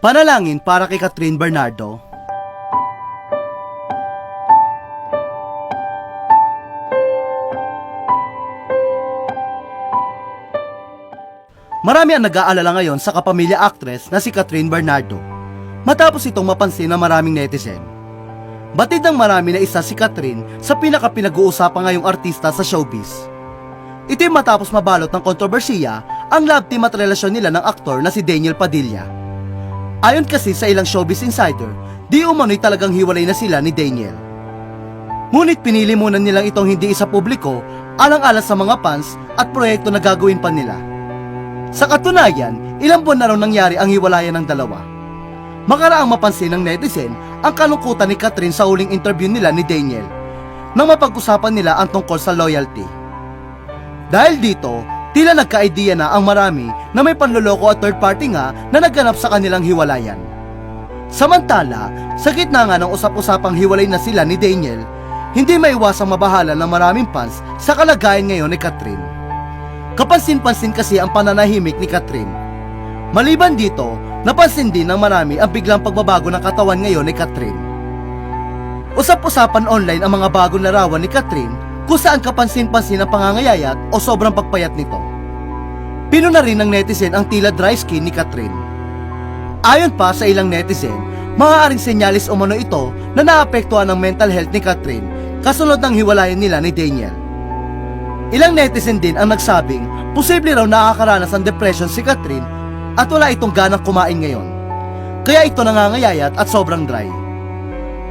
Panalangin para kay Catherine Bernardo. Marami ang nag-aalala ngayon sa kapamilya actress na si Catherine Bernardo. Matapos itong mapansin ng maraming netizen. Batid ng marami na isa si Catherine sa pinaka-pinag-uusapan ngayong artista sa showbiz. Ito'y matapos mabalot ng kontrobersiya ang love team at relasyon nila ng aktor na si Daniel Padilla. Ayon kasi sa ilang showbiz insider, di umano'y talagang hiwalay na sila ni Daniel. Ngunit pinili muna nilang itong hindi isa publiko alang-alang sa mga fans at proyekto na gagawin pa nila. Sa katunayan, ilang buwan na raw nangyari ang hiwalayan ng dalawa. Makaraang mapansin ng netizen ang kalungkutan ni Catherine sa huling interview nila ni Daniel nang mapag-usapan nila ang tungkol sa loyalty. Dahil dito, tila nagka-idea na ang marami na may panloloko at third party nga na nagganap sa kanilang hiwalayan. Samantala, sa gitna nga ng usap-usapang hiwalay na sila ni Daniel, hindi maiwasang mabahala ng maraming fans sa kalagayan ngayon ni Catherine. Kapansin-pansin kasi ang pananahimik ni Catherine. Maliban dito, napansin din ng marami ang biglang pagbabago ng katawan ngayon ni Catherine. Usap-usapan online ang mga bagong larawan ni Catherine kung saan kapansin-pansin ang pangangayayat o sobrang pagpayat nito. Pino na rin ng netizen ang tila dry skin ni Catherine. Ayon pa sa ilang netizen, maaaring senyalis umano ito na naapektuhan ang mental health ni Catherine kasunod ng hiwalayan nila ni Daniel. Ilang netizen din ang nagsabing posible raw nakakaranas ng depression si Catherine at wala itong ganang kumain ngayon. Kaya ito nangangayayat at sobrang dry.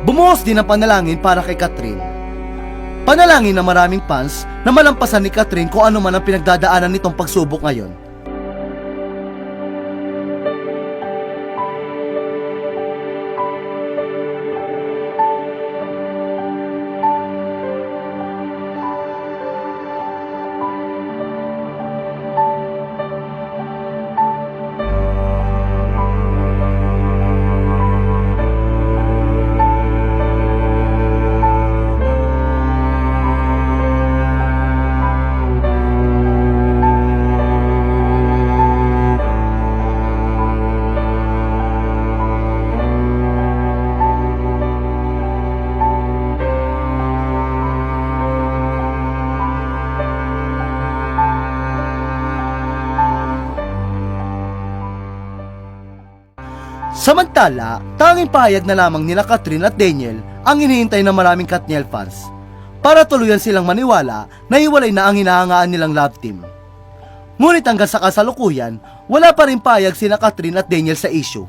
Bumuhos din ang panalangin para kay Catherine. Panalangin ng maraming fans na malampasan ni Catherine kung ano man ang pinagdadaanan nitong pagsubok ngayon. Samantala, tanging pahayag na lamang nila Catherine at Daniel ang hinihintay ng maraming Katniel fans para tuluyan silang maniwala na iwalay na ang hinahangaan nilang love team. Ngunit hanggang sa kasalukuyan, wala pa rin pahayag sina Catherine at Daniel sa issue.